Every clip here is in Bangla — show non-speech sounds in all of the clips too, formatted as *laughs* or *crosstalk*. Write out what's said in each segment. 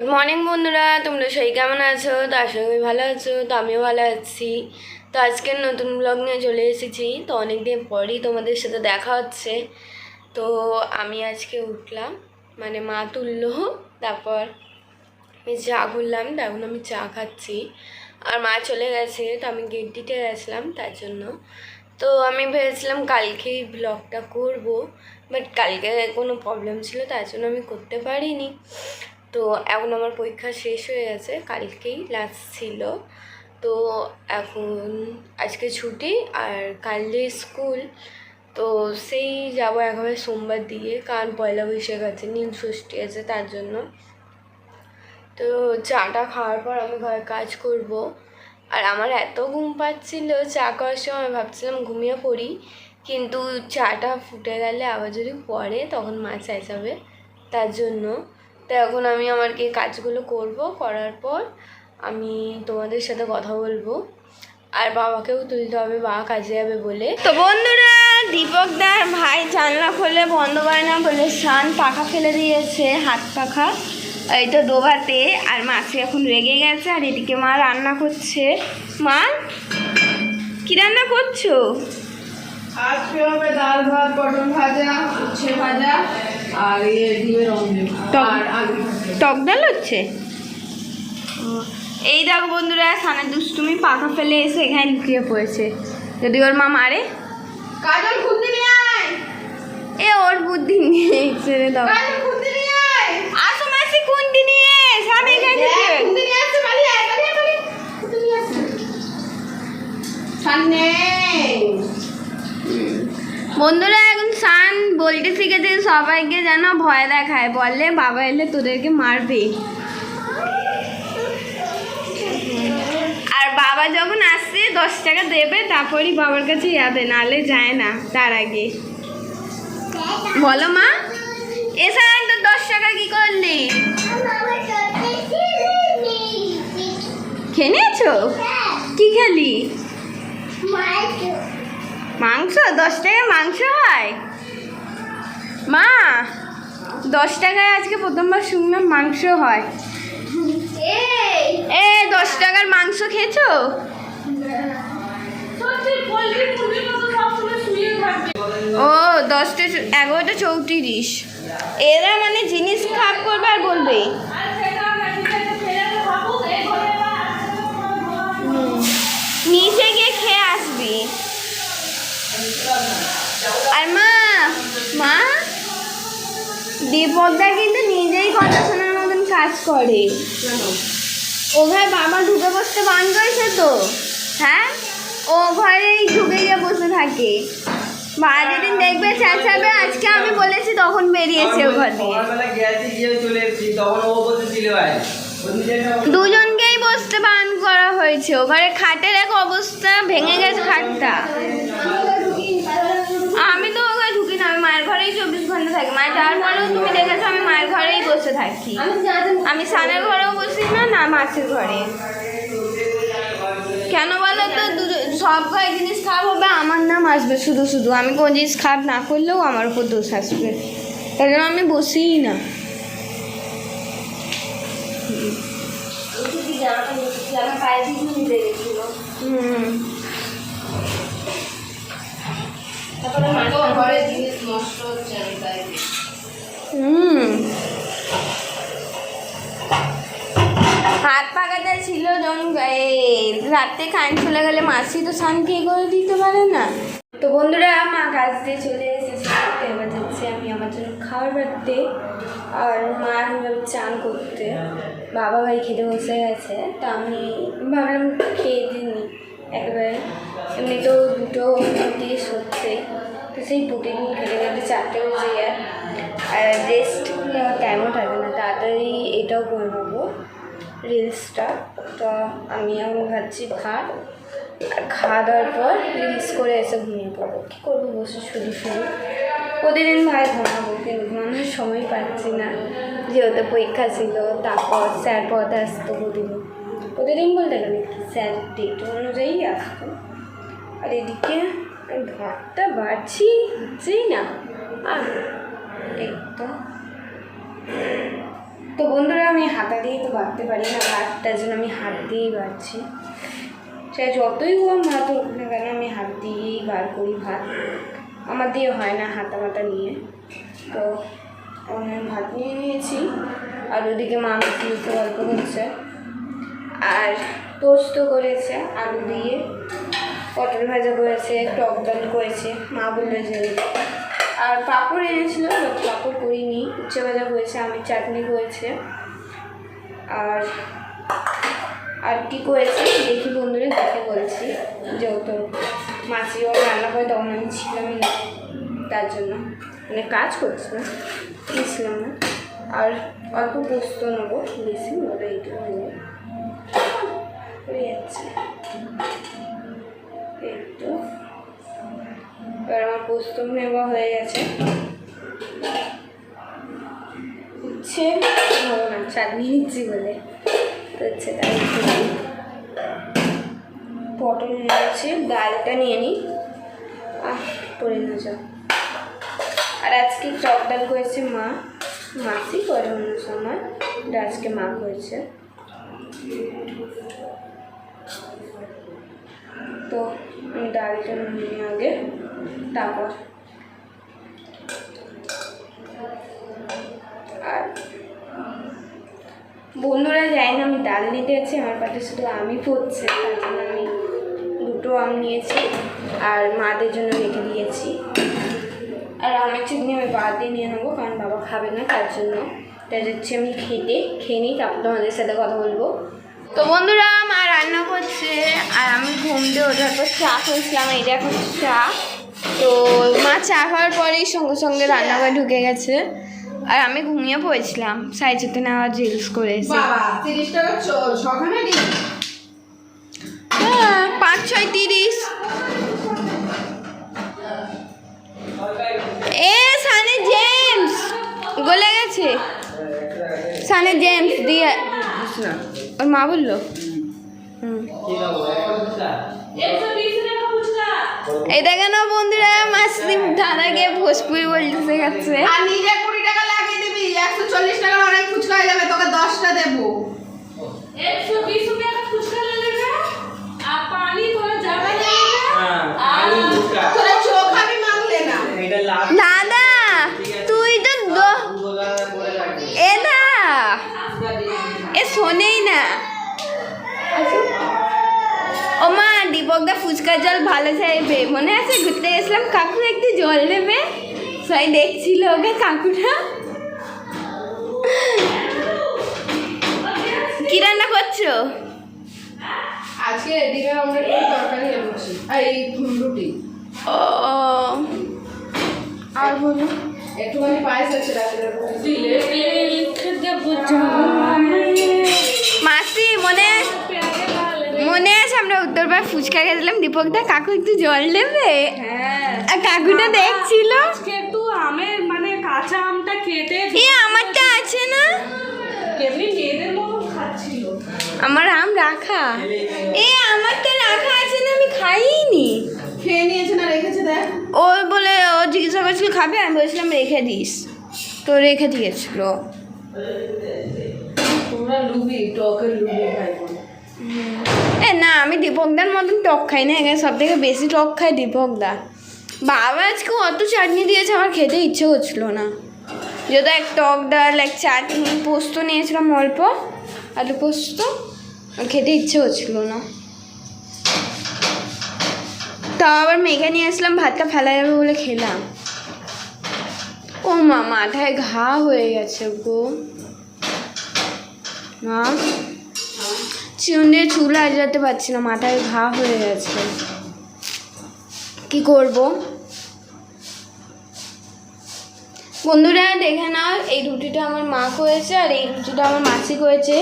গুড মর্নিং বন্ধুরা। তোমরা সেই কেমন আছো? তো আশা করি ভালো আছো। তো আমিও ভালো আছি। তো আজকের নতুন ব্লগ নিয়ে চলে এসেছি। তো অনেক দিন পরই তোমাদের সাথে দেখা হচ্ছে। তো আমি আজকে উঠলাম। মানে মা তুললো। তারপর আমি চা করলাম। তো এখন আমি চা খাচ্ছি। আর মা চলে গেছে। তো আমি গেট দিতে গেছিলাম তার জন্য। তো আমি ভেবেছিলাম কালকেই ব্লগটা করব। বাট কালকে কোনো প্রবলেম ছিল। তার জন্য আমি করতে পারিনি। তো এখন আমার পরীক্ষা শেষ হয়ে গেছে, কালকেই লাস্ট ছিল। তো এখন আজকে ছুটি আর কালকে স্কুল তো সেই যাব একেবারে সোমবার দিয়ে, কারণ পয়লা বৈশাখ আছে নীল ষষ্ঠী আছে তার জন্য। তো চাটা খাওয়ার পর আমি ঘরে কাজ করব। আর আমার এত ঘুম পাচ্ছিল, চা খাওয়ার সময় ভাবছিলাম ঘুমিয়ে পড়ি, কিন্তু চাটা ফুটে গেলে আবার যদি পড়ে তখন মা চেঁচাবে তার জন্য। তো এখন আমি আমার কি কাজগুলো করব করার পর আমি তোমাদের সাথে কথা বলব। আর বাবাকেও তুলতে হবে, বাবা কাজে যাবে বলে। তো বন্ধুরা, দীপক দার ভাই জানলা খুলে বন্ধ করে না বলে শান পাখা ফেলে দিয়েছে, হাত পাখা। এই তো দোভাতে আর মাছি এখন রেগে গেছে আর এদিকে মা রান্না করছে। মা, কি রান্না করছ? আজকে হবে ডাল ভাত, পটল ভাজা, উচ্ছে ভাজা। আর ইয়ে ডিমের অমলেট টক- আর আলু টক ডাল হচ্ছে? এই দেখো বন্ধুরা সানের দুষ্টুমি পাখা ফেলে এসে এখানে লুকিয়ে পড়েছে। যদি ওর মা মারে? কাজল নিয়ে আয়! এ ওর বুদ্ধি নিয়ে ছেড়ে দাও। কাজল নিয়ে আয়! আসো মাসি কোনটি নিয়ে সান এখানে নিয়ে বাড়ি আয় বাড়ি আয়, বাড়ি। নিয়ে আসছে। সামনে বন্ধুরা এখন সান বলতে শিখেছে সবাইকে যেন ভয় দেখায়। বললে বাবা এলে তোদেরকে মারবে। আর বাবা যখন আসছে দশ টাকা দেবে তারপরই বাবার কাছে যাবে নালে যায় না তার আগে। বলো মা এসে তো দশ টাকা কি করলি? খেয়ে নিয়েছো? কি খেলি? মাংস? দশ টাকায় মাংস হয়? মা দশ টাকায় আজকে প্রথমবার শুনলাম মাংস হয়। এ দশ টাকার মাংস খেয়েছো? ও দশটা এগারোটা চৌত্রিশ। এরা মানে জিনিস খারাপ করবে আর বলবে। আর মা মা? দীপকদা কিন্তু নিজেই কথা শোনার মতন কাজ করে। ও ঘরে বাবা ঢুকে বসতে বান করেছে তো? হ্যাঁ? ও ঘরেই ঢুকে গিয়ে বসে থাকে। মা যেদিন দেখবে চেঁচাবে আজকে আমি বলেছি তখন বেরিয়েছে ও ঘর ভাই। দুজনকেই বসতে বান করা হয়েছে। ও ঘরে খাটের এক অবস্থা ভেঙে গেছে খাটটা। ঘরেই চব্বিশ ঘণ্টা থাকি। মায়ের যাওয়ার পরেও তুমি দেখেছ আমি মায়ের ঘরেই বসে থাকি। আমি সানের ঘরেও বসি না না মাছের ঘরে। কেন বলো তো? সব ঘরে জিনিস খারাপ হবে আমার নাম আসবে শুধু শুধু। আমি কোনো জিনিস খারাপ না করলেও আমার উপর দোষ আসবে। তাই জন্য আমি বসিই না। হুম। হাত পাকাতে ছিল যখন রাতে কারেন্ট চলে গেলে মাসি তো কে করে দিতে পারে না। তো বন্ধুরা, মা কাজ দিয়ে চলে এসেছে। এবার যাচ্ছি আমি আমার জন্য খাবার বাড়তে। আর মা এখন চান করতে। বাবা ভাই খেতে বসে গেছে, তো আমি ভাবলাম খেয়ে দিইনি একেবারে এমনিতেও দুটো তিরিশ হচ্ছে তো সেই প্রতিদিন খেতে খেতে চারটে বেজে যায় আর রেস্ট নেওয়ার টাইমও থাকে না। তাড়াতাড়ি এটাও করে নেব রিলসটা তো আমি এখন ভাবছি ভাত। খাওয়া দাওয়ার পর রিলস করে এসে ঘুমিয়ে পড়ব। কী করব বসে শুধু শুধু। প্রতিদিন ভাই ঘুমাবো কিন্তু ঘুমানোর সময় পাচ্ছি না। যেহেতু পরীক্ষা ছিল, তারপর স্যার পথে আসতো প্রতিদিন। প্রতিদিন বলতে গেলে স্যার ডেট অনুযায়ী আসতো। আর এদিকে ভাতটা বাড়ছি হচ্ছেই না। আর এই তো। তো বন্ধুরা, আমি হাতা দিয়ে তো বাড়তে পারি না ভাত তার জন্য আমি হাত দিয়েই বাড়ছি। সে যতই গরম ভাত হোক না কেন, আমি হাত দিয়েই বার করি ভাত। আমার দিয়ে হয় না হাতা মাতা নিয়ে। তো আমি ভাত নিয়ে নিয়েছি। আর ওদিকে মা দিতে গল্প করছে। আর পোস্ত করেছে, আলু দিয়ে। পটল ভাজা করেছে, টক ডাল করেছে, মা বলল যে আর পাঁপড় এনেছিল but পাঁপড় করিনি। উচ্ছে ভাজা করেছে আমি চাটনি করেছে। আর আর কি করেছে দেখি বন্ধুরা, দেখে বলছি যেহেতু মাছি যখন রান্না করে তখন আমি ছিলামই না। তার জন্য। মানে কাজ করছি না, ছিলাম না। আর অল্প পোস্ত নেব, বেশি নেব এইটুকু যাচ্ছে একটু এবার আমার পোস্ত নেওয়া হয়ে গেছে। উচ্ছে নেব না, চাটনি নিচ্ছি বলে। তো হচ্ছে পটল নিয়েছি ডালটা নিয়ে নিই আহ, পড়ে না যাও আর আজকে টক ডাল করেছে মা। মাসি করে অন্য সময়। আজকে মা করেছে। তো আমি ডালটা নিয়ে আগে, তারপর। আর বন্ধুরা যায় না, আমি ডাল নিতে যাচ্ছি, আমার পাশে শুধু আমি পড়ছে তার জন্য আমি দুটো আম নিয়েছি আর মাদের জন্য রেখে দিয়েছি। আর আমের চাটনি আমি বাদ দিয়ে নিয়ে নেব, কারণ বাবা খাবে না তার জন্য। তাই যাচ্ছি আমি খেতে, খেয়ে নিই, তারপর তোমাদের সাথে কথা বলব। তো বন্ধুরা মা রান্না করছে আর আমি ঘুম দিয়ে ওঠার পর চা খেয়েছিলাম এই দেখো চা। তো মা চা খাওয়ার পরেই সঙ্গে সঙ্গে রান্নাঘরে ঢুকে গেছে। আর আমি ঘুমিয়ে পড়েছিলাম সাই চুতে নেওয়ার রিলস করে এসে। হ্যাঁ পাঁচ ছয় তিরিশ। এ সানে জেমস গলে গেছে। সানে জেমস দিয়ে ওর মা বলল। এই দেখেন বন্ধুরা বন্ধুরা মাসি গিয়ে ভোজপুরি বলতে শেখাচ্ছে নিজে কুড়ি টাকা লাগিয়ে দিবি একশো চল্লিশ টাকা অনেক ফুচকা হয়ে যাবে তোকে দশটা দেবো। একশো বিশ ফুচকা আর পানি তোরা যাবে হ্যাঁ, আর শোনেই না। ও মা দীপকদা ফুচকার জল ভালো চাইবে। মনে আছে? ঘুরতে গেছিলাম কাকু একটু জল নেবে? সবাই দেখছিল ওকে কাকুটা। কি রান্না করছ? আজকে ডিমের অমলেট করে তরকারি রুটি। ও আর বলো? একটুখানি পায়েস আছে রাত্রে। দিলে খেতে মাসি মনে মনে আছে আমরা উত্তরবার ফুচকা গেছিলাম দীপক দা কাকু একটু জল নেবে আর কাকুটা দেখছিল? আমের মানে কাঁচা আমটা এ আমারটা আছে না। আমার আম রাখা। এ আমারটা রাখা আছে না আমি খাইনি। নি ও বলে ও জিজ্ঞাসা করেছিল খাবে? আমি বলেছিলাম রেখে দিস। তো রেখে দিয়েছিল। তোমরা লুবি টকের লুবি খাই এ, না, আমি দীপকদার মতন টক খাই না, এখানে সব থেকে বেশি টক খাই দীপকদা। বাবা আজকে অত চাটনি দিয়েছে, আমার খেতে ইচ্ছে করছিল না। যত এক টক ডাল, এক চাটনি, পোস্ত নিয়েছিলাম অল্প, আলু পোস্ত খেতে ইচ্ছে হচ্ছিল না। তাও আবার মেঘে নিয়ে আসলাম, ভাতটা ফেলা যাবে বলে খেলাম। ও মা, মাথায় ঘা হয়ে গেছে গো। মা চুন দিয়ে চুল আজরাতে পারছি না মাথায় ঘা হয়ে গেছে। কি করব? বন্ধুরা দেখে নাও এই রুটিটা আমার মা করেছে আর এই রুটিটা আমার মাসি করেছে।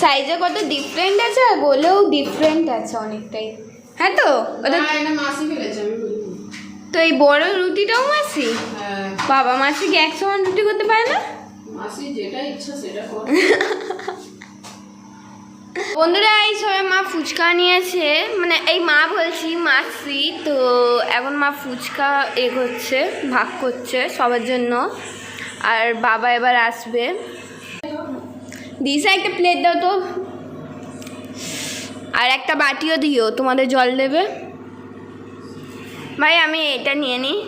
সাইজে কত ডিফারেন্ট আছে আর গোলেও ডিফারেন্ট আছে অনেকটাই। হ্যাঁ তো? ওটা মাসি ফেলেছে তো এই বড় রুটিটাও মাসি? হ্যাঁ। বাবা মাসি কি এক সমান রুটি করতে পারে না? মাসি যেটা ইচ্ছা সেটা *laughs* বন্ধুরা, এই সময় মা ফুচকা নিয়েছে। মানে এই মা বলছি মাসি তো এখন মা ফুচকা এ করছে ভাগ করছে সবার জন্য। আর বাবা এবার আসবে। দিশা, একটা প্লেট দাও তো। আর একটা বাটিও দিও, তোমাদের জল দেবে। ভাই, আমি এটা নিয়ে নিই।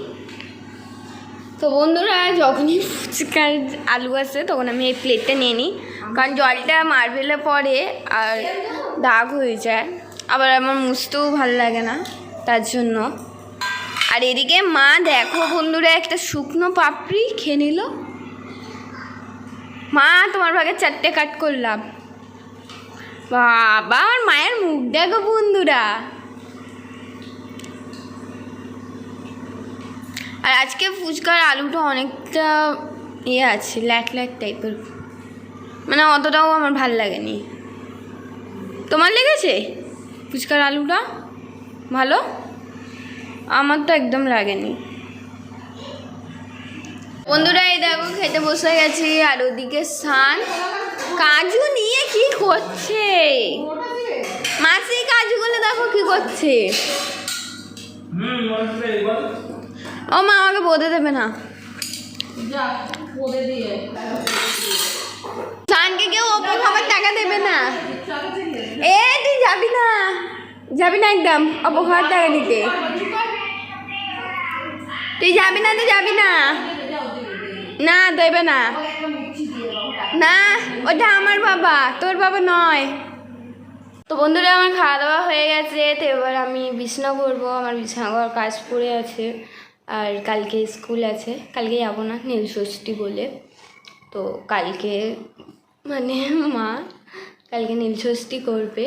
তো বন্ধুরা, যখনই ফুচকার আলু আসে, তখন আমি এই প্লেটটা নিয়ে নিই। কারণ জলটা মার্বেলে পড়ে আর দাগ হয়ে যায়। আবার আমার মুছতেও ভালো লাগে না তার জন্য। আর এদিকে মা দেখো বন্ধুরা, একটা শুকনো পাপড়ি খেয়ে নিল। মা, তোমার ভাগে চারটে কাট করলাম। বাবা, আমার মায়ের মুখ দেখো বন্ধুরা। আর আজকে ফুচকার আলুটা অনেকটা ইয়ে আছে ল্যাট ল্যাট টাইপের মানে অতটাও আমার ভালো লাগেনি। তোমার লেগেছে? ফুচকার আলুটা? ভালো? আমার তো একদম লাগেনি। বন্ধুরা এই দেখো খেতে বসে গেছি আর ওদিকে স্নান। কাজু নিয়ে কি করছে? মাসি কাজুগুলো দেখো কি করছে। মনে ও মা আমাকে বোধে দেবে না। কেউ ওপর খাবার টাকা দেবে না। এ, তুই যাবি না। যাবি না একদম অপর খাবার টাকা দিতে। তুই যাবি না, তুই যাবি না। না, দেবে না। না, ওটা আমার বাবা, তোর বাবা নয়। তো বন্ধুরা, আমার খাওয়া দাওয়া হয়ে গেছে। তো এবার আমি বিছনা করব। আমার বিছনা কাজ পড়ে আছে। আর কালকে স্কুল আছে। কালকে যাব না, নীল ষষ্ঠী বলে। তো কালকে মানে মা কালকে নীল ষষ্ঠী করবে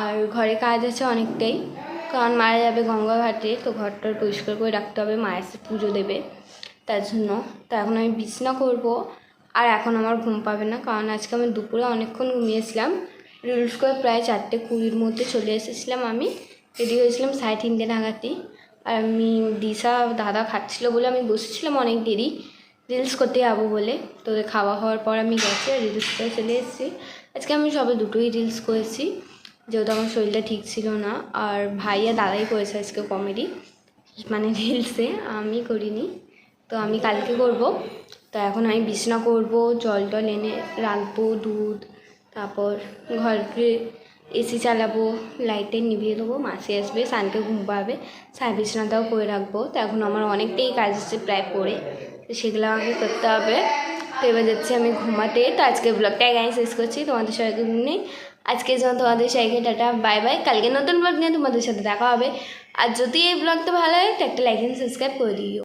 আর ঘরে কাজ আছে অনেকটাই। কারণ মারা যাবে গঙ্গা ঘাটে, তো ঘরটা পরিষ্কার করে রাখতে হবে মা এসে পুজো দেবে, তার জন্য। তো এখন আমি বিছনা করব। আর এখন আমার ঘুম পাবে না, কারণ আজকে আমি দুপুরে অনেকক্ষণ ঘুমিয়েছিলাম। রিলস করে প্রায় চারটে কুড়ির মধ্যে চলে এসেছিলাম আমি। রেডি হয়েছিলাম সাড়ে তিনটে নাগাদই আর আমি দিশা, দাদা খাচ্ছিলো বলে আমি বসেছিলাম অনেক দেরি। রিলস করতে যাব বলে। তো খাওয়া হওয়ার পর আমি গেছি আর রিলস করে চলে এসেছি। আজকে আমি সবে দুটোই রিলস করেছি, যেহেতু আমার শরীরটা ঠিক ছিল না। আর ভাই আর দাদাই করেছে আজকে কমেডি মানে রিলসে, আমি করিনি। তো আমি কালকে করব। তো এখন আমি বিছনা করব, জল টল এনে রাখব দুধ, তারপর ঘরকে এসি চালাবো লাইটে নিভিয়ে দেবো, মাসি আসবে, সানকে ঘুম পাবে, সার বিছনাটাও করে রাখব। তো এখন আমার অনেকটাই কাজ আছে প্রায় পড়ে তো সেগুলো আমাকে করতে হবে। তো এবার যাচ্ছি আমি ঘুমাতে। তো আজকে ব্লগটা এখানে শেষ করছি। তোমাদের সবাইকে ঘুম নেই আজকে যেমন তোমাদের সবাইকে টাটা বাই বাই কালকে নতুন ব্লগ নিয়ে তোমাদের সাথে দেখা হবে। আর যদি এই ব্লগটা ভালো হয় তো একটা লাইক অ্যান্ড সাবস্ক্রাইব করে দিও।